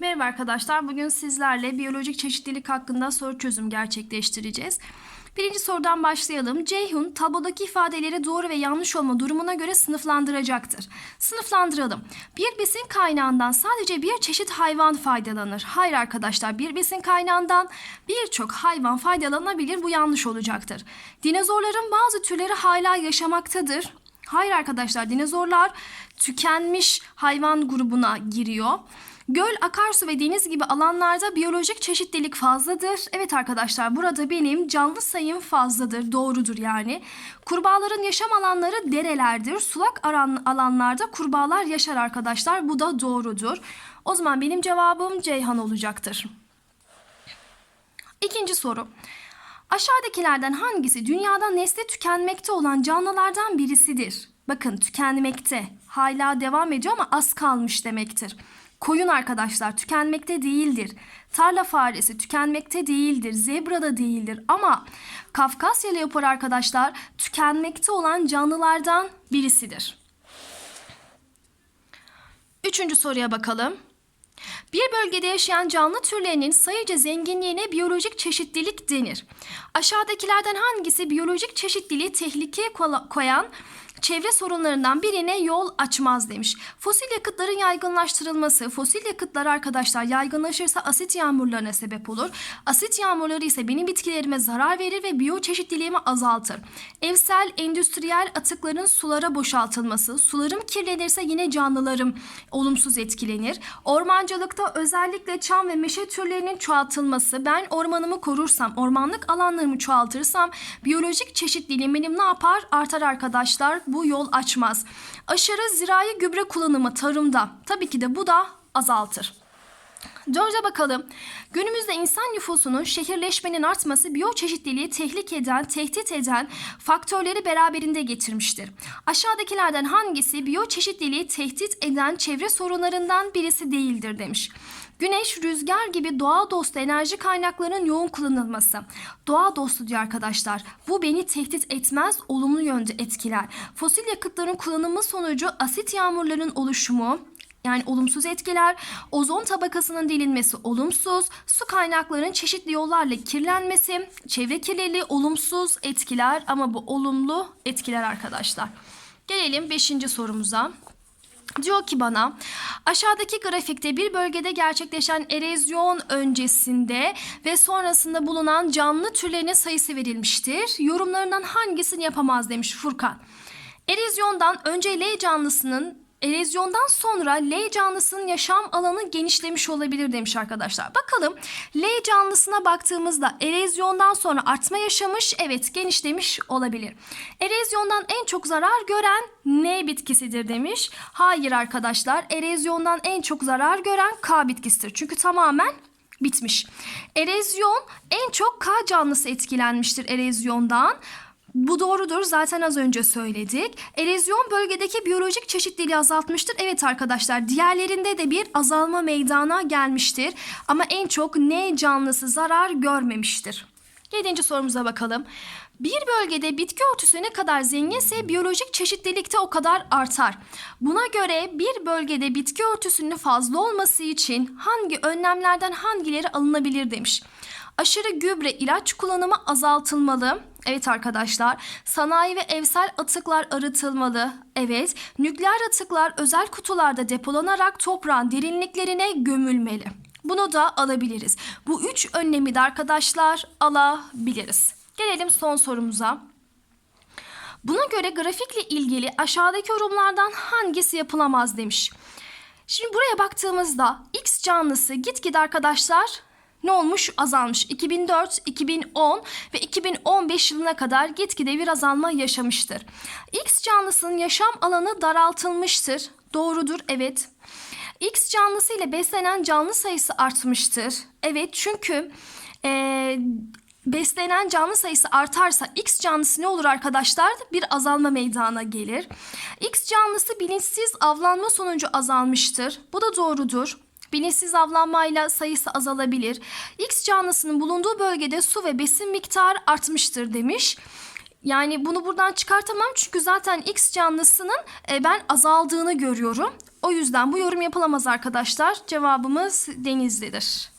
Merhaba arkadaşlar. Bugün sizlerle biyolojik çeşitlilik hakkında soru çözüm gerçekleştireceğiz. Birinci sorudan başlayalım. Ceyhun tablodaki ifadeleri doğru ve yanlış olma durumuna göre sınıflandıracaktır. Sınıflandıralım. Bir besin kaynağından sadece bir çeşit hayvan faydalanır. Hayır arkadaşlar bir besin kaynağından birçok hayvan faydalanabilir. Bu yanlış olacaktır. Dinozorların bazı türleri hala yaşamaktadır. Hayır arkadaşlar dinozorlar tükenmiş hayvan grubuna giriyor. Göl, akarsu ve deniz gibi alanlarda biyolojik çeşitlilik fazladır. Evet arkadaşlar burada benim canlı sayım fazladır. Doğrudur yani. Kurbağaların yaşam alanları derelerdir. Sulak aran alanlarda kurbağalar yaşar arkadaşlar. Bu da doğrudur. O zaman benim cevabım Ceyhan olacaktır. İkinci soru. Aşağıdakilerden hangisi dünyada nesli tükenmekte olan canlılardan birisidir? Bakın tükenmekte. Hala devam ediyor ama az kalmış demektir. Koyun arkadaşlar tükenmekte değildir. Tarla faresi tükenmekte değildir. Zebra da değildir. Ama Kafkasya leoparı arkadaşlar tükenmekte olan canlılardan birisidir. Üçüncü soruya bakalım. Bir bölgede yaşayan canlı türlerinin sayıca zenginliğine biyolojik çeşitlilik denir. Aşağıdakilerden hangisi biyolojik çeşitliliği tehlikeye koyan çevre sorunlarından birine yol açmaz demiş. Fosil yakıtların yaygınlaştırılması, fosil yakıtlar arkadaşlar yaygınlaşırsa asit yağmurlarına sebep olur. Asit yağmurları ise benim bitkilerime zarar verir ve biyoçeşitliliğimi azaltır. Evsel, endüstriyel atıkların sulara boşaltılması, sularım kirlenirse yine canlılarım olumsuz etkilenir. Ormancılıkta özellikle çam ve meşe türlerinin çoğaltılması, ben ormanımı korursam, ormanlık alanlarımı çoğaltırsam biyolojik çeşitliliğim benim ne yapar? Artar arkadaşlar. Bu yol açmaz. Aşırı zirai gübre kullanımı tarımda tabii ki de bu da azaltır. Dörde bakalım. Günümüzde insan nüfusunun şehirleşmenin artması biyoçeşitliliği tehlike eden, tehdit eden faktörleri beraberinde getirmiştir. Aşağıdakilerden hangisi biyoçeşitliliği tehdit eden çevre sorunlarından birisi değildir demiş. Güneş, rüzgar gibi doğa dostu enerji kaynaklarının yoğun kullanılması. Doğa dostu diyor arkadaşlar. Bu beni tehdit etmez, olumlu yönde etkiler. Fosil yakıtların kullanımı sonucu asit yağmurların oluşumu, yani olumsuz etkiler, ozon tabakasının delinmesi olumsuz, su kaynaklarının çeşitli yollarla kirlenmesi, çevre kirliliği olumsuz etkiler ama bu olumlu etkiler arkadaşlar. Gelelim 5. sorumuza. Diyor ki bana aşağıdaki grafikte bir bölgede gerçekleşen erozyon öncesinde ve sonrasında bulunan canlı türlerinin sayısı verilmiştir. Yorumlarından hangisini yapamaz demiş Furkan. Erozyondan önce L canlısının Erozyondan sonra L canlısının yaşam alanı genişlemiş olabilir demiş arkadaşlar. Bakalım L canlısına baktığımızda erozyondan sonra artma yaşamış, evet genişlemiş olabilir. Erozyondan en çok zarar gören N bitkisidir demiş. Hayır arkadaşlar, erozyondan en çok zarar gören K bitkisidir. Çünkü tamamen bitmiş. Erozyon en çok K canlısı etkilenmiştir erozyondan. Bu doğrudur. Zaten az önce söyledik. Erozyon bölgedeki biyolojik çeşitliliği azaltmıştır. Evet arkadaşlar diğerlerinde de bir azalma meydana gelmiştir. Ama en çok ne canlısı zarar görmemiştir. Yedinci sorumuza bakalım. Bir bölgede bitki örtüsü ne kadar zenginse biyolojik çeşitlilik de o kadar artar. Buna göre bir bölgede bitki örtüsünün fazla olması için hangi önlemlerden hangileri alınabilir demiş. Aşırı gübre ilaç kullanımı azaltılmalı. Evet arkadaşlar. Sanayi ve evsel atıklar arıtılmalı. Evet. Nükleer atıklar özel kutularda depolanarak toprağın derinliklerine gömülmeli. Bunu da alabiliriz. Bu üç önlemi de arkadaşlar alabiliriz. Gelelim son sorumuza. Buna göre grafikle ilgili aşağıdaki yorumlardan hangisi yapılamaz demiş. Şimdi buraya baktığımızda X canlısı gitgide arkadaşlar ne olmuş? Azalmış. 2004, 2010 ve 2015 yılına kadar gitgide bir azalma yaşamıştır. X canlısının yaşam alanı daraltılmıştır. Doğrudur, evet. X canlısı ile beslenen canlı sayısı artmıştır. Evet çünkü eee, beslenen canlı sayısı artarsa X canlısı ne olur arkadaşlar? Bir azalma meydana gelir. X canlısı bilinçsiz avlanma sonucu azalmıştır. Bu da doğrudur. Bilinçsiz avlanmayla sayısı azalabilir. X canlısının bulunduğu bölgede su ve besin miktarı artmıştır demiş. Yani bunu buradan çıkartamam çünkü zaten X canlısının e, ben azaldığını görüyorum. O yüzden bu yorum yapılamaz arkadaşlar. Cevabımız Denizli'dir.